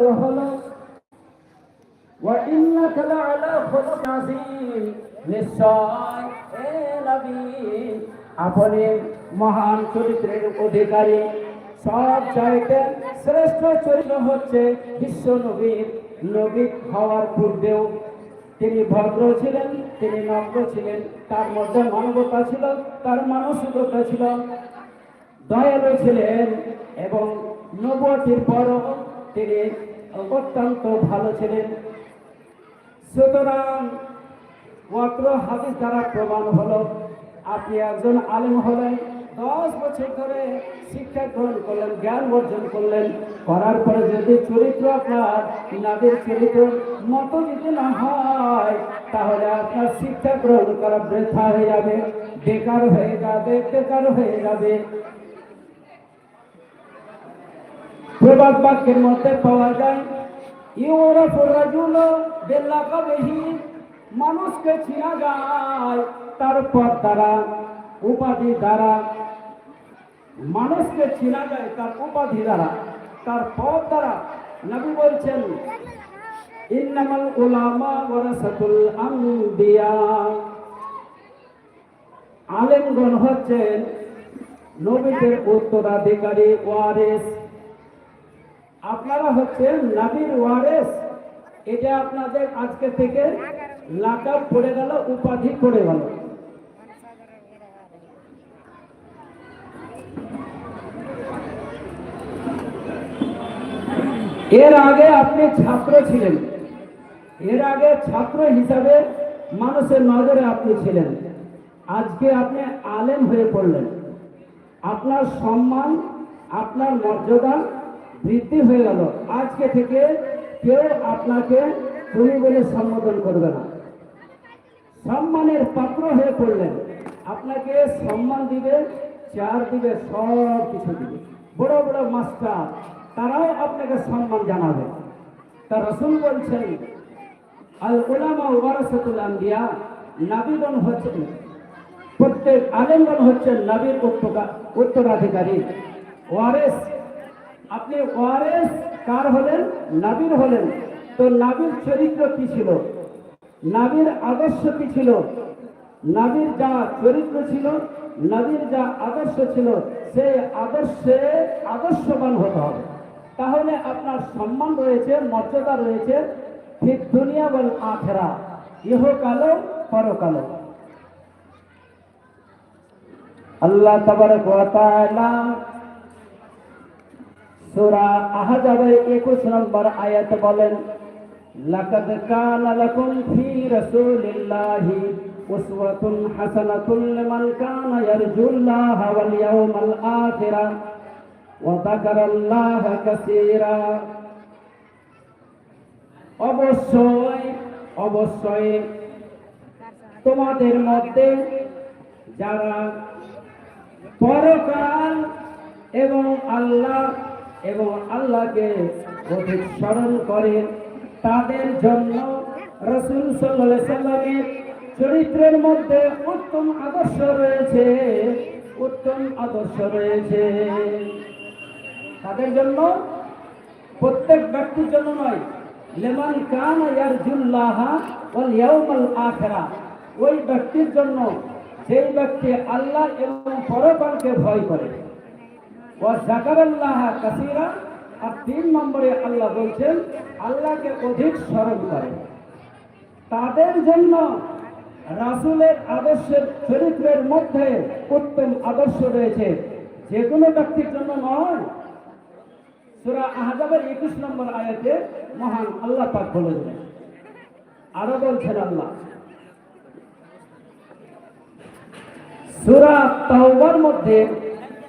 হলো وإنك لعلى خلق عظيم নিশ্চয় এ নবী আপনি মহান চরিত্রের অধিকারী সব চাইতে শ্রেষ্ঠ চরিত্র হচ্ছে বিশ্ব নবীর নবী হওয়ার পূর্বেও তিনি ভদ্র ছিলেন তিনি নম্র ছিলেন তার মধ্যে মানবতা ছিল তার মানসিকতা ছিল দয়ালু ছিলেন এবং নবতির পরও তিনি অত্যন্ত ভালো ছিলেন। সুতরাং মাত্র হাদিস দ্বারা প্রমাণ হলো, আপনি একজন আলেম হলেন, দশ বছর ধরে শিক্ষা গ্রহণ করলেন, জ্ঞান অর্জন করলেন, করার পরে যদি চরিত্র আপনার নাদের চরিত্র মতো যদি না হয়, তাহলে আপনার শিক্ষা গ্রহণ করা বৃথা হয়ে যাবে, বেকার হয়ে যাবে, বেকার হয়ে যাবে। প্রবাদ বাক্যের মধ্যে পাওয়া যায় মানুষকে চিনা যায়, তার পথ দ্বারা, উপাধি দ্বারা, মানুষকে চিনা যায়, তার উপাধি দ্বারা, তার পথ দ্বারা। নবী বলছেন, ইন্নামাল উলামা ওয়ারাসাতুল আম্বিয়া। আলেমগণ হচ্ছেন নবীদের উত্তরাধিকারী ওয়ারিস। আপনারা হচ্ছেন নাবির ওয়ারেস। এটা আপনাদের আজকে থেকে লাকাব পড়ে গেল, উপাধি পড়ে গেল। এর আগে আপনি ছাত্র ছিলেন। এর আগে ছাত্র হিসাবে মানুষের নজরে আপনি ছিলেন। আজকে আপনি আলেম হয়ে পড়লেন। আপনার সম্মান, আপনার মর্যাদা বৃদ্ধি হয়ে গেল। আজকে থেকে কেউ আপনাকে তুমি বলে সম্বোধন করবে না। সম্মানের পাত্র হয়ে পড়লেন। আপনাকে সম্মান দিবে, চার দিবে, সব কিছু দিবে। বড় বড় মাস্টার, তারাও আপনাকে সম্মান জানাবে। তা রসুল বলছেন, আল ওলামা ওয়ারাসাতুল আম্বিয়া, নাবিগণ হচ্ছেন, প্রত্যেক আলেমগণ হচ্ছেন নবীর উত্তরা- উত্তরাধিকারী। ওয়ারেস আপনি ওয়ারেস কার হলেন? নাবির হলেন। তো নাবির চরিত্র কি ছিল? নাবির আদর্শ কি ছিল? নাবির যা চরিত্র ছিল, নাবির যা আদর্শ ছিল, সেই আদর্শে আদর্শবান হতে হবে। তাহলে আপনার সম্মান রয়েছে, মর্যাদা রয়েছে। ঠিক দুনিয়া বল আখেরা ইহকালো পরকালো আল্লাহ তাবারক ওয়া তাআলা সূরা আহজাবের 21 নম্বর আয়াত বলেন, লাকাদ কানা লাকুম ফি রাসূলিল্লাহি উসওয়াতুন হাসানাতুন লিমান কানা ইয়ারজুল্লাহা ওয়াল ইয়াওমাল আখিরা ওয়া যাকারাল্লাহা কাসীরা। অবশ্যই অবশ্যই তোমাদের মধ্যে যারা পরকাল এবং আল্লাহ এবং আল্লাহকে অধিক স্মরণ করে তাদের জন্য রসুল সাল্লামের চরিত্রের মধ্যে উত্তম আদর্শ রয়েছে, উত্তম আদর্শ রয়েছে। তাদের জন্য প্রত্যেক ব্যক্তির জন্য নয়, লেমান কান ইয়ারজুল্লাহ ওয়াল ইয়াউমাল আখিরা। ওই ব্যক্তির জন্য সেই ব্যক্তি আল্লাহ এবং পরকালকে ভয় করে। ও জাকারাল্লাহ কাসিরা। আর তিন নম্বরে আল্লাহ বলছেন, আল্লাহকে অধিক স্মরণ করে। তাদের জন্য রাসূলের আদর্শের চরিত্রের মধ্যে উত্তম আদর্শ রয়েছে। যে কোনো ব্যক্তির জন্য নয়। সুরা আহজাবের একুশ নম্বর আয়াতে মহান আল্লাহ পাক বলেছেন আরও বলছেন আল্লাহ, সুরা তাওবার মধ্যে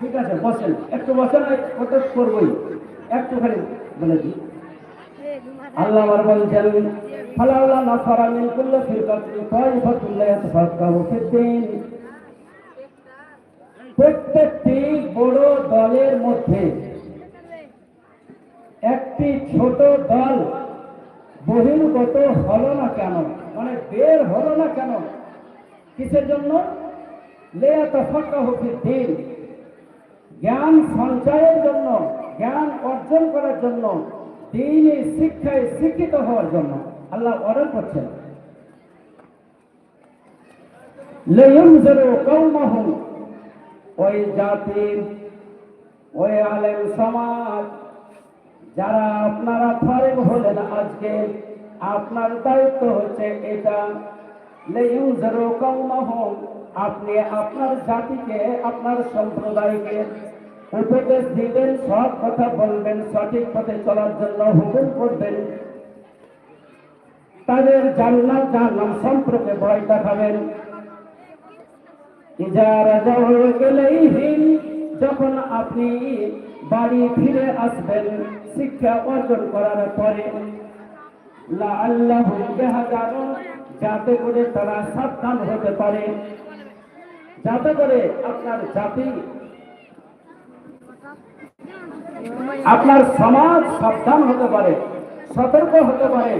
ঠিক আছে, বসেন। একটু বসেন ওটা করবই। একটুখানি বলে দিই। আল্লাহ আবার বলছেন ফালাউলা মিন ফিরকাতিন প্রত্যেকটি বড় দলের মধ্যে একটি ছোট দল বহির্গত হলো না কেন? মানে বের হলো না কেন? কিসের জন্য? লেয়া তফাক্কা হতে দিন। জ্ঞান সঞ্চয়ের জন্য, জ্ঞান অর্জন করার জন্য দিনই শিক্ষায় শিক্ষিত হওয়ার জন্য আল্লাহ অর্ডার করছেন। ওই জাতি, ওই আলেম সমাজ, যারা আপনারা ফারেক হলেন আজকে, আপনার দায়িত্ব হচ্ছে এটা। আপনি আপনার জাতিকে, আপনার সম্প্রদায়কে উপদেশ দিবেন সব কথা বলবেন, সঠিক পথে চলার জন্য হুকুম করবেন। তাদের জান্নাত, জাহান্নাম সম্পর্কে ভয় দেখাবেন। যখন আপনি বাড়ি ফিরে আসবেন, শিক্ষা অর্জন করার পরে যাতে করে তারা সাবধান হতে পারে। যাতে করে আপনার জাতি আপনার সমাজ সাবধান হতে পারে, সতর্ক হতে পারে।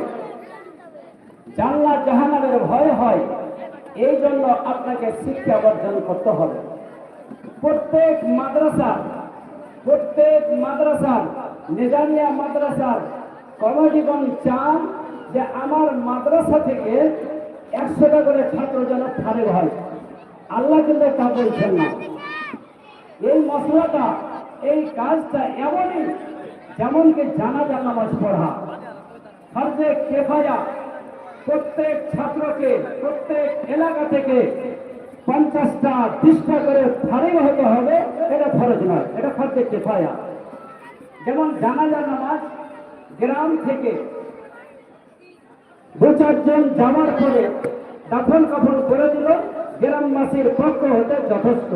জানলা জাহানামের ভয় হয়, এই জন্য আপনাকে শিক্ষা অর্জন করতে হবে। প্রত্যেক মাদ্রাসা প্রত্যেক মাদ্রাসার, নিজামিয়া মাদ্রাসার কর্মজীবন চান যে আমার মাদ্রাসা থেকে একশোটা করে ছাত্র যেন ফারেক হয়। আল্লাহ কিন্তু তা বলছেন না। এই মশলাটা এই কাজটা এমনই, যেমনকি জানাজা নামাজ পড়া। ফর্জে কেফায়া, প্রত্যেক ছাত্রকে, প্রত্যেক এলাকা থেকে পঞ্চাশটা তিরিশটা করে ফারিগ হতে হবে, এটা ফরজ নয়, এটা ফর্জে কেফায়া। যেমন জানাজা নামাজ গ্রাম থেকে দু চারজন যাওয়ার পরে দাফন কাফন করে দিল, গ্রামবাসীর পক্ষ হতে যথেষ্ট।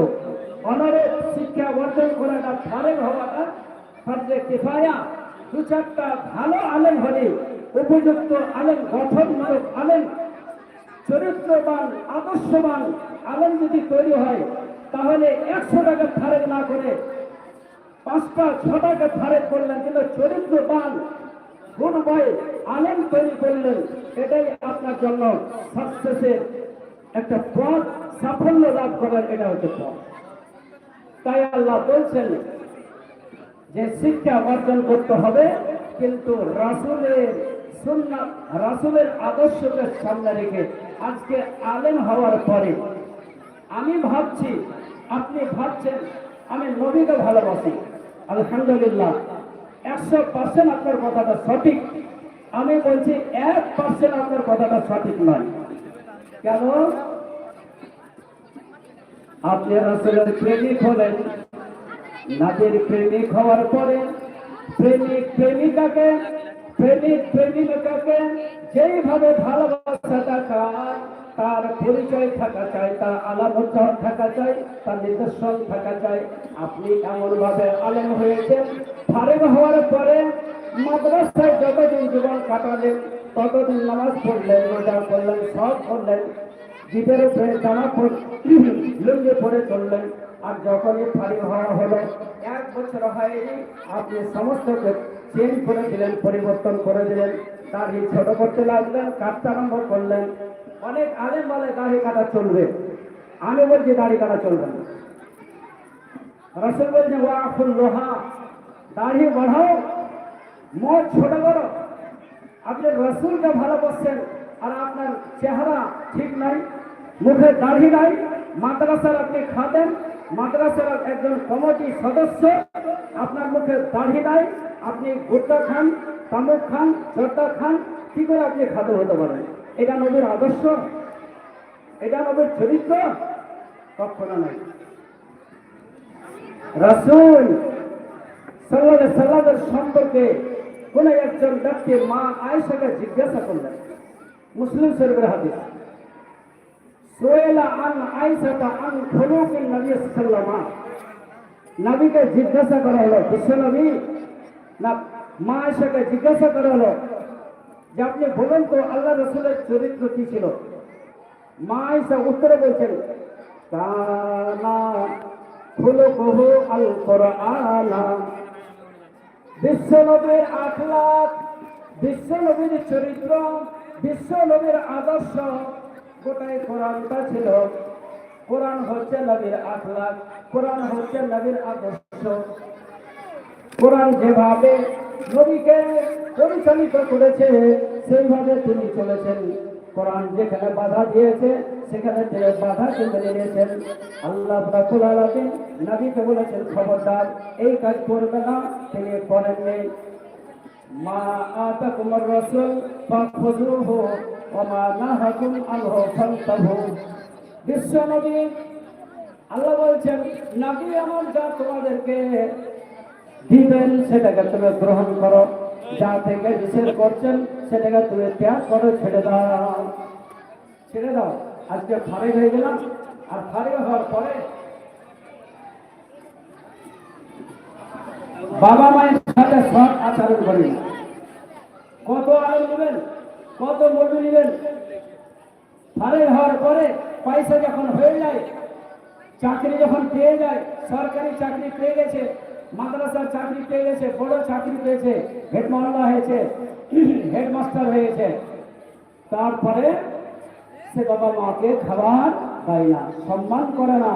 অনারে শিক্ষা অর্জন করাটা ফারেক হওয়াটা ফর্জে কেফায়া। দু চারটা ভালো আলেম হলে, উপযুক্ত আলেম, গঠনমূলক আলেম, চরিত্রবান, আদর্শবান আলেম যদি তৈরি হয়, তাহলে একশো টাকা ফারেক না করে পাঁচটা ছটাকে ফারেক করলেন, কিন্তু চরিত্রবান, গুণময় আলেম তৈরি করলেন, এটাই আপনার জন্য সাকসেসের একটা পথ সাফল্য লাভ করার, এটা হচ্ছে পথ। তাই আল্লাহ বলছেন যে শিক্ষা অর্জন করতে হবে, কিন্তু রাসুলের সুন্নাত, রাসুলের আদর্শকে সামনে রেখে আজকে আলেম হওয়ার পরে আমি ভাবছি, আপনি ভাবছেন, আমি নবীকে ভালোবাসি। আলহামদুলিল্লাহ, একশো পার্সেন্ট আপনার কথাটা সঠিক। আমি বলছি, এক পার্সেন্ট আপনার কথাটা সঠিক নয়। কেন? আপনি রাসুলের প্রেমিক হলেন। নাচের প্রেমিক হওয়ার পরে প্রেমিক প্রেমিকাকে প্রেমিক প্রেমিকাকে যেইভাবে ভালোবাসা থাকা, তার পরিচয় থাকা চাই, তার আলামত থাকা চাই, তার নিদর্শন থাকা চাই। আপনি এমন ভাবে আলেম হয়েছেন। ফারেক হওয়ার পরে মাদ্রাসায় যতদিন জীবন কাটালেন, ততদিন নামাজ পড়লেন, রোজা করলেন সব করলেন। জিপের জামা লুঙ্গি পরে চললেন। আর যখনই ফারি হওয়া হলো, এক বছর হয়নি আপনি সমস্ত চেঞ্জ করে দিলেন, পরিবর্তন করে দিলেন। দাড়ি ছোট করতে লাগলেন কাটতে আরম্ভ করলেন। অনেক আলেম বলে, দাড়ি কাটা চলবে। আমি বলছি, দাড়ি কাটা চলবে না। রসুল বলছে ওয়াফুল লোহা দাড়ি বাড়াও মত ছোট করো। আপনি রসুলকে ভালোবাসছেন, আর আপনার চেহারা ঠিক নাই। মুখে দাড়ি নাই, মাদ্রাসার আপনি খাতেন মাদ্রাসার একজন কমিটি সদস্য, আপনার মুখে দাড়ি নাই, আপনি গুট্টা খান, তামুক খান জর্দা খান, কি করে আপনি খাদ্য হতে পারেন? এটা নবীর আদর্শ, এটা নবীর চরিত্র, কখনো নাই। রাসুল সাল্লাল্লাহু সাল্লামের সম্পর্কে কোন একজন ব্যক্তি মা আয়েশাকে জিজ্ঞাসা করলেন। মুসলিম শরীফের হাদিস। আন নবী জিজ্ঞাসা করা হলো, বিশ্ব নবী, না মা আয়েশাকে জিজ্ঞাসা করা হলো যে আপনি বলুন তো আল্লাহ রসুলের চরিত্র কি ছিল? মা এসে উত্তরে বলছেন, কানা খুলো কহু আল কোরআনা বিশ্ব নবীর আখলাক, বিশ্ব নবীর চরিত্র, বিশ্ব নবীর আদর্শ গোটাই কোরআনটা ছিল। কোরআন হচ্ছে নবীর আখলাক, কোরআন হচ্ছে নবীর আদর্শ। কোরআন যেভাবে নবীকে পরিচালিত করেছে, সেইভাবে তিনি চলেছেন। কোরআন যেখানে বাধা দিয়েছে, সেখানে তিনি বাধা কিন্তু নিয়েছেন। আল্লাহ রাবুল আলামিন নবীকে বলেছেন, খবরদার, এই কাজ করবে না, তিনি করেননি। মা আতাকুমুর রাসূল ফাখুযুহু ওয়া মা নাহাকুম আনহু ফান্তাহু। বিশ্ব নবী আল্লাহ বলছেন, নবী আমার যা তোমাদেরকে দিবেন, সেটাকে তুমি গ্রহণ করো। যা থেকে নিষেধ করছেন, সেটাকে তুমি ত্যাগ করো, ছেড়ে দাও। ছেড়ে দাও। আজকে ফারেক হয়ে গেলাম। আর ফারেক হওয়ার পরে বাবা মায়ের সাথে সৎ আচরণ করি। কত আনন্দ নেবেন? কত মজুরি নেবেন? ফারেক হওয়ার পরে পয়সা যখন হয়ে যায়, চাকরি যখন পেয়ে যায়, সরকারি চাকরি পেয়ে গেছে, মাদ্রাসার চাকরি পেয়ে গেছে, বড় চাকরি পেয়েছে, হেডমাস্টার হয়েছে হেডমাস্টার হয়েছে। তারপরে সে বাবা মাকে খাবার দেয় না, সম্মান করে না,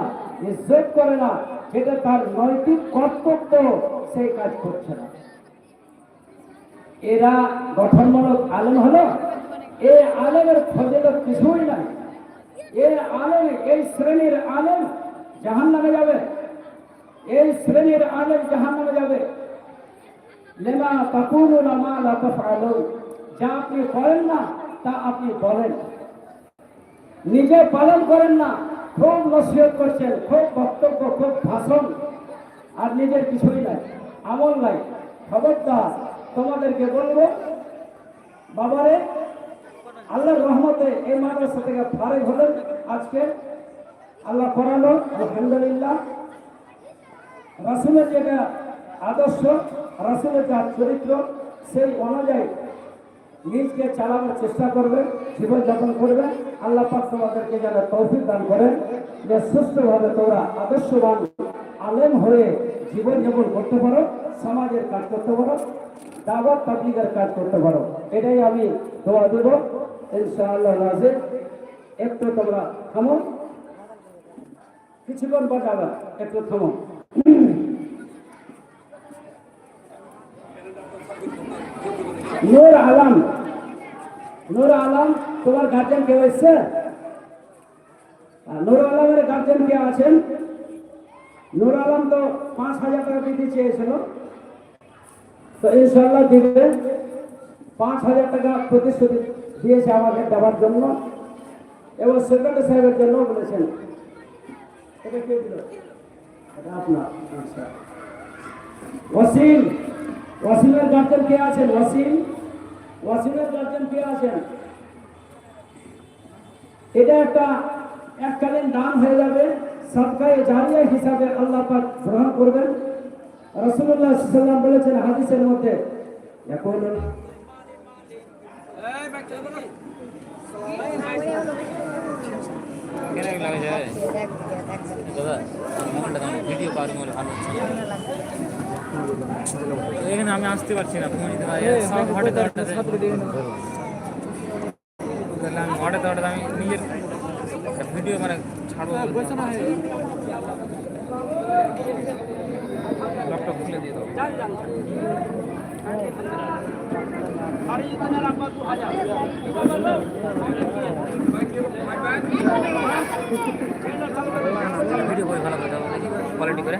ইজ্জত করে না যেটা তার নৈতিক কর্তব্য সেই কাজ করছে না। এরা গঠনমূলক আলেম হলো এই আলেমের ফজিলত কিছুই নাই। এই আলেম, এই শ্রেণির আলেম জাহান নামে যাবে। এই শ্রেণির আলেম জাহান নামে যাবে। লেমা তাকুলুনা মা লা তাফআলুন যা আপনি করেন না, তা আপনি বলেন। নিজে পালন করেন না, খুব নসিহত করছেন, খুব বক্তব্য, খুব ভাষণ। আর নিজের কিছুই নাই, আমল নাই। খবরদার, তোমাদেরকে বলব, বাবারে আল্লাহর রহমতে এই মাদ্রাসা থেকে ফারেক হলেন। আজকে আল্লাহ করালো আলহামদুলিল্লাহ। রাসুলের যেটা আদর্শ, রাসুলের যা চরিত্র, সেই অনুযায়ী নিজকে চালানোর চেষ্টা করবে জীবনযাপন করবে আল্লাহ পাক তোমাদেরকে যেন তৌফিক দান করেন যে সুস্থভাবে তোমরা আদর্শবান, আলেম হয়ে জীবনযাপন করতে পারো, সমাজের কাজ করতে পারো দাওয়াত তাবলিগের কাজ করতে পারো। এটাই আমি দোয়া দেব। ইনশাআল্লাহ রাজে একটু তোমরা থামো। কিছুক্ষণ পর বাজাবে একটু থামো। নূর আলম। নূর আলম, তোমার গার্জেন কেউ এসছে? নূর আলমের গার্জেন কে আছেন? নূর আলম তো পাঁচ হাজার টাকা দিতে চেয়েছিল তো ইনশাল্লাহ দিবে। পাঁচ হাজার টাকা প্রতিশ্রুতি দিয়েছে আমাকে দেওয়ার জন্য। এবং সেক্রেটারি সাহেবের জন্য বলেছেন। এটা কে আপনার। আচ্ছা। ওয়াসিম ওয়াসিমের গার্জেন কে আছেন? ওয়াসিম ওয়াসিমের গার্জেন কে আছেন? এটা একটা এককালীন দান হয়ে যাবে। সদকায়ে জারিয়া হিসাবে আল্লাহ পাক গ্রহণ করবেন। রাসূলুল্লাহ সাল্লাল্লাহু বলেছেন হাদিসের মধ্যে এখন কেন লাগে যায় দাদা মোবাইলটা দাও ভিডিও পাওয়ার মোবাইল ভালো হচ্ছে এখানে আমি আসতে পারছি না ফোন হঠাৎ আমি হঠাৎ হঠাৎ আমি নিজের ভিডিও মানে ছাড়বো লকটা খুলে দিয়ে দাও। ভিডিও করে ভালো কোয়ালিটি করে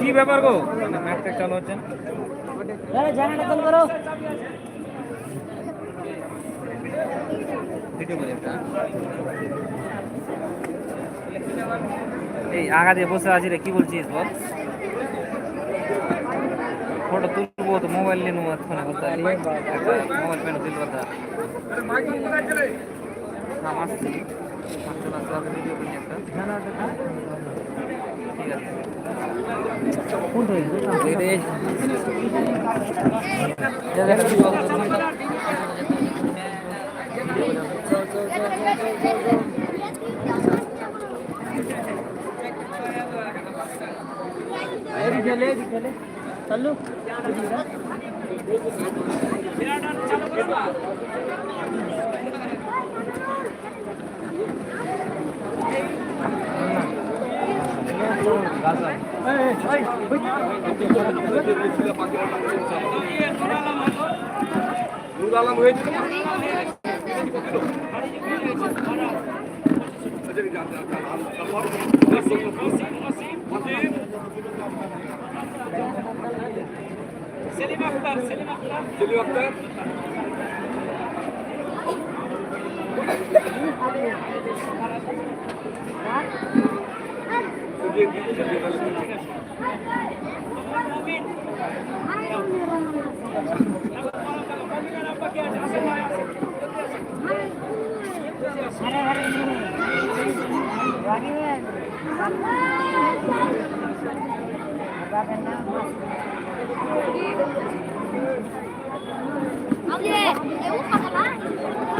কি ব্যাপার গো? ম্যাচ ট্যাচ চালু হচ্ছে এই আগা দিয়ে বসে আছি রে কি বলছিস বল? ফটো তুলবো তো মোবাইল নিয়ে নেব ফোনে করতে মোবাইল পেন তুল কথা আসছি? ভিডিও করি একটা। মাসছি মাসছে না তো আগে ভিডিও করে একটা ঠিক আছে কোন Oye, ¿te gusta cagar? Muy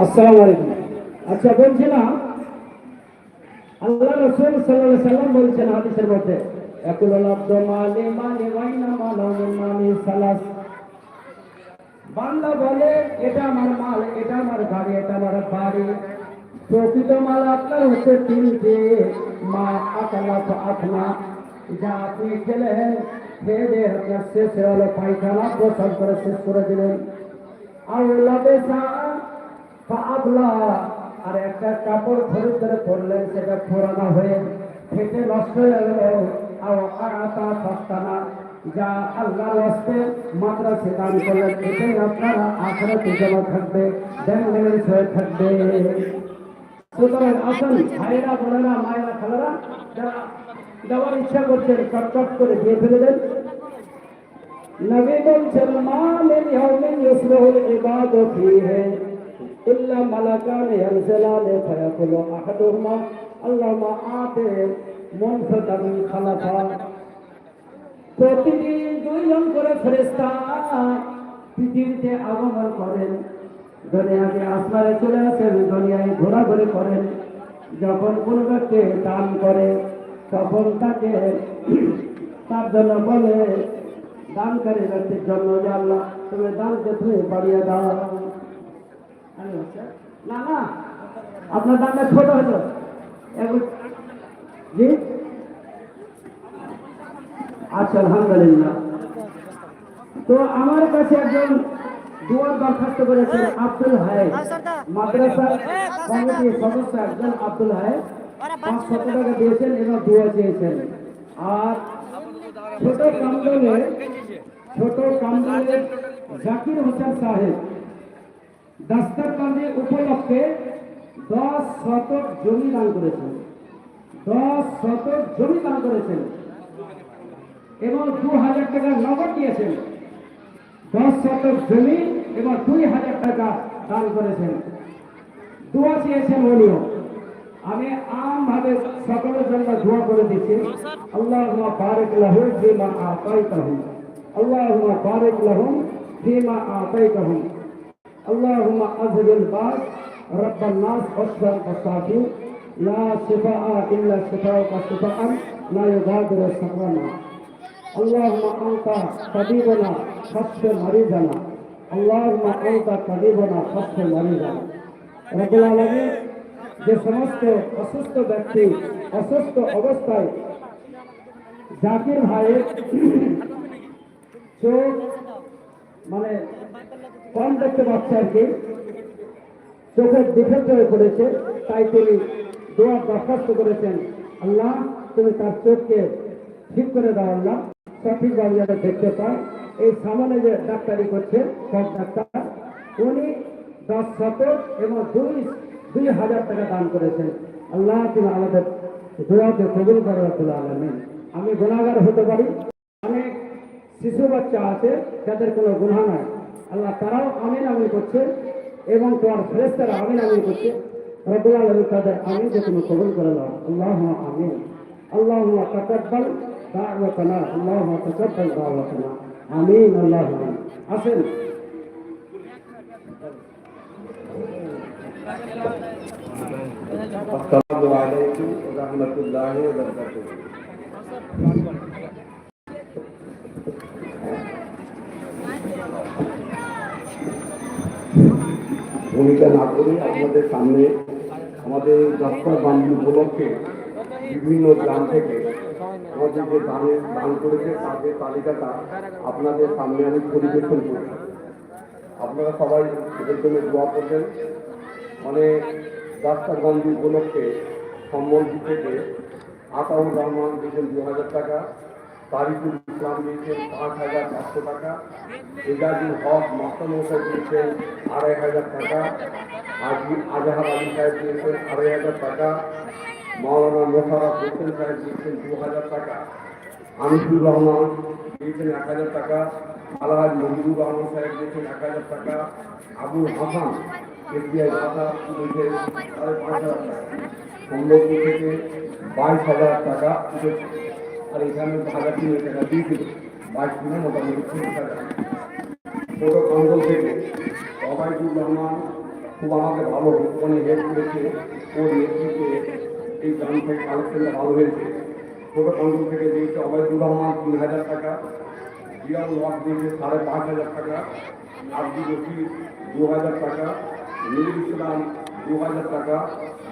আসসালামু আলাইকুম আচ্ছা বলছিলাম আল্লাহ রসুল সাল্লাল্লাহু আলাইহি সাল্লাম বলছেন হাদিসের মধ্যে বান্দা বলে, এটা আমার মাল, এটা আমার গাড়ি, এটা আমার বাড়ি। প্রকৃত মাল আপনার হচ্ছে তিনটে। মা আকালা তো আপনা যা আপনি খেলেন, খেয়ে আপনার শেষ হলো পায়খানা প্রসাদ করে শেষ করে দিলেন। আউলাদেশা ফাবলা আর একটা কাপড় খরিদ করে পরলেন সেটা পুরানো হয়ে ফেটে নষ্ট হয়ে গেল আও আগাতা সস্তানা যা আল্লাহর ওয়াস্তে মাদ্রাসে দান করলেন এটাই আপনারা আখরাতে জমা থাকবে ব্যাংক হয়ে থাকবে সুতরাং আসুন ভাইরা বোনেরা মায়েরা খালারা যারা দেওয়ার ইচ্ছা করছেন চটচট করে দিয়ে ফেলে দেন নবী বলছেন মা মিন ইয়াউমিন ইসবাহুল ইবাদু ফীহি ইল্লা মালাকান ইয়ানজিলানে ফায়াকুলু আহাদুহুমা আল্লাহুম্মা আতি মুনফিকান খালাফা প্রতিদিন দুইজন করে ফেরেশতা পৃথিবীতে আগমন করেন। দুনিয়াকে আসমানে চলে আসেন, দুনিয়ায় ঘোরাঘুরি করেন। যখন কোন ব্যক্তি দান করে, তখন তাকে তার জন্য বলে, দানকারী ব্যক্তির জন্য আল্লাহ, তুমি দানকে তুমি বাড়িয়ে দাও। না না। আপনার দানটা ছোট হতো এক- জি? আচ্ছা আলহামদুলিল্লাহ। তো আমার কাছে একজন দুয়ার দরখাস্ত করেছেন আব্দুল হায় মাদ্রাসার কমিটির সদস্য একজন আব্দুল হায় পাঁচশত টাকা দিয়েছেন এবং দুয়া চেয়েছেন আর ছোট কামদলের ছোট কামদলের জাকির হোসেন সাহেব দাস্তারবান্দি উপলক্ষে দশ শতক জমি দান করেছেন। দশ শতক জমি দান করেছেন। এবং দু হাজার টাকা নগদ দিয়েছেন। দশ শতক জমি এবং দুই হাজার টাকা দান করেছেন। দোয়া চেয়েছেন উনিও আমি আমভাবে সকলের জন্য দোয়া করে দিচ্ছি। আল্লাহ বারেক লাহু ফিমা আতাইতাহুম আল্লাহুম্মা বারেক লাহুম ফিমা আতাইতাহুম اللهم أذهب الباس رب الناس واشفى القساطين لا شفاء إلا شفاءك شفاء لا يغادر سقما اللهم أنت طبيبنا فاشف مريضنا اللهم أنت طبيبنا فاشف مريضنا رب العالمين যে সমস্ত অসুস্থ ব্যক্তি অসুস্থ অবস্থায় জাকির ভাইয়ের চোখ মানে কম দেখতে পাচ্ছে আর কি। চোখের ডিফেক্ট হয়ে পড়েছে, তাই তিনি দোয়ার দরখাস্ত করেছেন। আল্লাহ, তুমি তার চোখকে ঠিক করে দাও, আল্লাহ। সঠিকভাবে যাতে দেখতে পায় এই সামনে যে ডাক্তারি করছে, সব ডাক্তার, উনি দশ শতক এবং দুই দুই হাজার টাকা দান করেছেন। আল্লাহ, তুমি আমাদের দোয়াকে কবুল করে আলমিন। আমি গুণাগার হতে পারি। অনেক শিশু বাচ্চা আছে, যাদের কোনো গুণা নাই। আল্লাহ তারাও আমিন আমিন করছে এবং তোমার ফেরেস্তারা আমিন আমিন করছে রব্বুল আলামিন তাদের আমিন যে তুমি কবুল করে নাও আল্লাহ আমিন আল্লাহ তাকাব্বাল দাওয়াতানা আল্লাহ তাকাব্বাল দাওয়াতানা আমিন আল্লাহ আমিন আসেন السلام عليكم ورحمة الله وبركاته ভূমিকা না করে আপনাদের সামনে আমাদের যাত্রা বান্ধব উপলক্ষে বিভিন্ন গ্রাম থেকে আমাদের যে দানের দান করেছে তাদের তালিকাটা আপনাদের সামনে আমি পরিবেশন করি আপনারা সবাই এদের জন্য দোয়া করবেন। মানে রাস্তাগঞ্জ উপলক্ষে সম্বলপুর থেকে আতাউর রহমান দিয়েছেন দু হাজার টাকা। তারিকুল ইসলাম দিয়েছেন পাঁচ হাজার পাঁচশো টাকা। এজাজুল হক মাস্টার মশাই দিয়েছেন আড়াই হাজার টাকা। আজি আজহার আলী সাহেব দিয়েছেন আড়াই হাজার টাকা। মাওলানা মোশারফ হোসেন সাহেব দিয়েছেন দু হাজার টাকা। আনিসুর রহমান দিয়েছেন এক হাজার টাকা। আলহাজ মজিবুর রহমান সাহেব দিয়েছেন এক হাজার টাকা। আবুল হাসান এসবিআই ভাষা দিয়েছেন সাড়ে পাঁচ হাজার টাকা। সম্বলপুর থেকে বাইশ হাজার টাকা। উঠেছে আর এখানে হাজার তিন টাকা দিয়েছিল বাইশ দিনে মোটামুটি তিরিশ হাজার ছোট কঙ্গল থেকে অবায়দুর রহমান খুব আমাকে ভালো মানে হেল্প করেছে ওর নেতৃত্বে এই গ্রাম থেকে কালেকশনটা ভালো হয়েছে। ছোট কঙ্গল থেকে দিয়েছে অবায়দুর রহমান তিন হাজার টাকা, জিয়াউল ওয়াক দিয়েছে সাড়ে পাঁচ হাজার টাকা, আব্দুল রশিদ দু হাজার টাকা নুরুল ইসলাম দু হাজার টাকা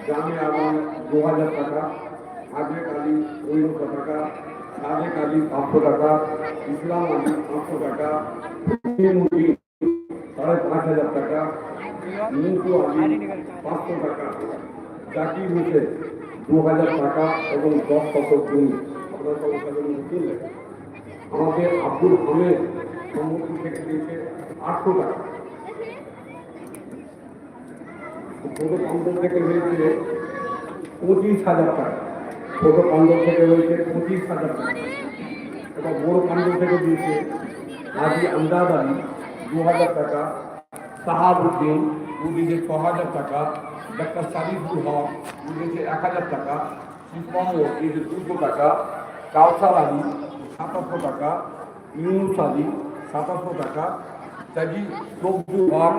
জামে আলম দু হাজার টাকা আজেক আলী পনেরোশো টাকা সাদেক আলী পাঁচশো টাকা ইসলাম আলী পাঁচশো টাকা মুদি সাড়ে পাঁচ হাজার টাকা মিন্টু আলী পাঁচশো টাকা জাকির হোসেন দু হাজার টাকা এবং দশ শতক জমি আপনারা সব তাদের মধ্যে তুললেন আমাদের আব্দুল হামেদ সম্মুখীন থেকে দিয়েছে আটশো টাকা ছোট কান্দর থেকে হয়েছে পঁচিশ হাজার টাকা ছোট কান্দর থেকে হয়েছে পঁচিশ হাজার টাকা। এবং বড় কান্দর থেকে দিয়েছে হাজি আমদাদ আলী দু হাজার টাকা, সাহাবুদ্দিন ও দিয়েছে ছ হাজার টাকা, ডাক্তার সারিফুল হক ও দিয়েছে এক হাজার টাকা শিব মোহাম্মদ দিয়েছে দুশো টাকা, কাউসার আলী সাতাশশো টাকা, ইউনুস আলী সাতাশশো টাকা কাজী সবজু হক